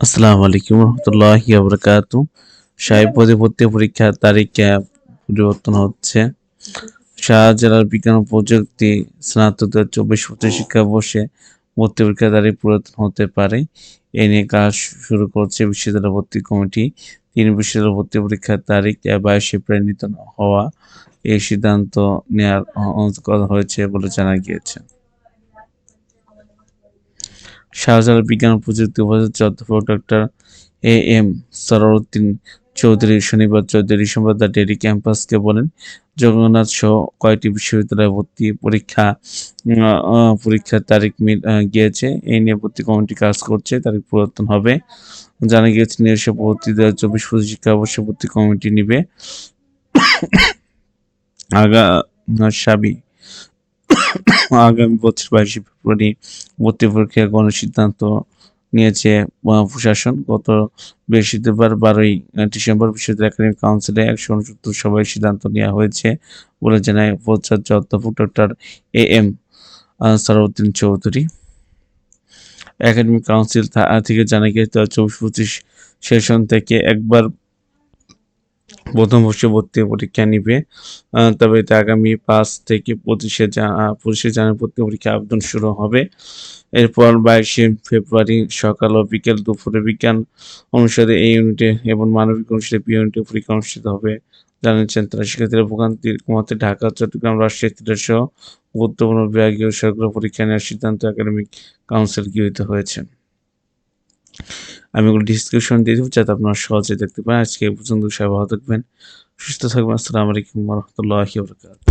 আসসালামু আলাইকুম রহমতুল্লাহি আবরকাত সাহেব পদে ভর্তি পরীক্ষার তারিখ পরিবর্তন হচ্ছে। শাহজালাল বিজ্ঞান প্রযুক্তি স্নাতক হাজার চব্বিশ পঁচিশ শিক্ষাবর্ষে ভর্তি পরীক্ষার তারিখ পরিবর্তন হতে পারে। এ নিয়ে কাজ শুরু করছে বিশ্ববিদ্যালয় ভর্তি কমিটি। তিন বিশ্ববিদ্যালয় ভর্তি পরীক্ষার তারিখ বাইশে প্রেরিত হওয়া এই সিদ্ধান্ত নেওয়ার কথা হয়েছে বলে জানা গিয়েছে। শাহজালাল বিজ্ঞান প্রযুক্তি উপাচার্য অধ্যাপক doctor A M Saruddin Chowdhury শনিবার চৌধুরী ডিসেম্বর দ্য ডেরি ক্যাম্পাসকে বলেন, জগন্নাথ সহ কয়েকটি বিশ্ববিদ্যালয়ে ভর্তি পরীক্ষা পরীক্ষার তারিখ গিয়েছে, এই নিয়ে ভর্তি কমিটি কাজ করছে, তারিখ পরিবর্তন হবে। জানা গিয়েছে, নিজস্ব ভর্তি দু হাজার চব্বিশ পঁচিশ শিক্ষাবর্ষে ভর্তি কমিটি নিবে। আগা সাবি আগামী বছর বাইশে ফেব্রুয়ারি ভর্তি পরীক্ষা কোনো সিদ্ধান্ত নিয়েছে প্রশাসন গত বৃহস্পতিবার বারোই ডিসেম্বর বিশ্ববিদ্যালয় একাডেমিক কাউন্সিলে একশো উনসত্তর সভায় সিদ্ধান্ত নেওয়া হয়েছে বলে জানায় উপাচার্য অধ্যাপক doctor A M Saruddin Chowdhury. Academic council থেকে জানা গিয়েছে চব্বিশ পঁচিশ সেশন থেকে একবার প্রথম বর্ষে ভর্তি পরীক্ষা নিবে তবে এটা আগামী পাঁচ থেকে পঁচিশে পঁচিশে জানুয়ারি ভর্তি পরীক্ষা আবেদন শুরু হবে। এরপর বাইশে ফেব্রুয়ারি সকাল ও বিকেল দুপুরে বিজ্ঞান অনুষদে এই ইউনিটে এবং মানবিক অনুষদে বি ইউনিটে পরীক্ষা অনুষ্ঠিত হবে। জানিয়েছেন তারা শিক্ষার্থীরা ভোগান্তি কমাতে ঢাকা, চট্টগ্রাম রাজশাহী সহ গুরুত্বপূর্ণ বিভাগীয় সরকারি পরীক্ষা নেওয়ার সিদ্ধান্ত একাডেমিক কাউন্সিল গৃহীত হয়েছে। আমি এগুলো ডিসক্রিপশন দিয়ে দেবো যাতে আপনারা সহজে দেখতে পারেন। আজকে পর্যন্ত সবাই ভালো থাকবেন, সুস্থ থাকবেন। আসসালামু আলাইকুম রহমতুল্লাহি বরকাত